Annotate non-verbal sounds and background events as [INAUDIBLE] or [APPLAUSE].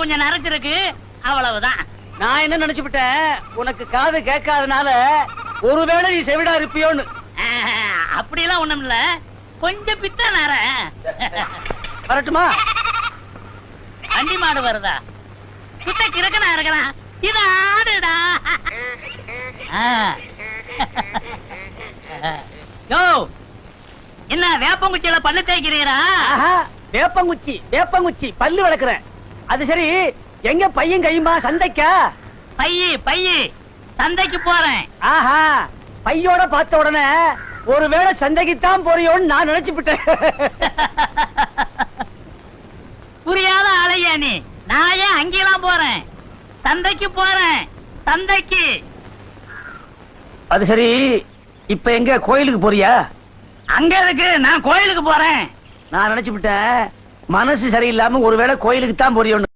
கொஞ்சம் நரைச்சிருக்கு அவ்வளவுதான். நான் என்ன நினைச்சுக்கிட்டேன் உனக்கு காது கேட்காதனால ஒருவேளை நீ செவிடா இருப்பியோன்னு. ஆஹா. அப்படியெல்லாம் ஒண்ணும் இல்ல கொஞ்சம் பித்த நர. வரட்டுமா? வண்டி மாடு வருதா? சுத்த கிறுக்கனா இருக்கிறான். இது ஆடுடா. யோ என்ன வேப்பங்குச்சியில பல்லு தேய்க்கிறீரா? வேப்பங்குச்சி வேப்பங்குச்சி பல்லு வளர்க்குறேன் அது சரி. எங்க பையன் கையுமா சந்தைக்கா? பையி பையி சந்தைக்கு போறேன். ஆஹா பையோட பார்த்த உடனே ஒருவேளை சந்தைக்குத்தான் போறியோன்னு நான் நினைச்சுப்பிட்டேன். [LAUGHS] புரியாத ஆளையா நீ? நான் ஏன் அங்கெல்லாம் போறேன்? சந்தைக்கு போறேன் சந்தைக்கு. அது சரி. இப்ப எங்க கோயிலுக்கு போறியா? அங்க இருக்கு நான் கோயிலுக்கு போறேன். நான் நினைச்சுப்பிட்டேன். மனசு சரியில்லாம ஒருவேளை கோயிலுக்கு தான் போறியோன்னு.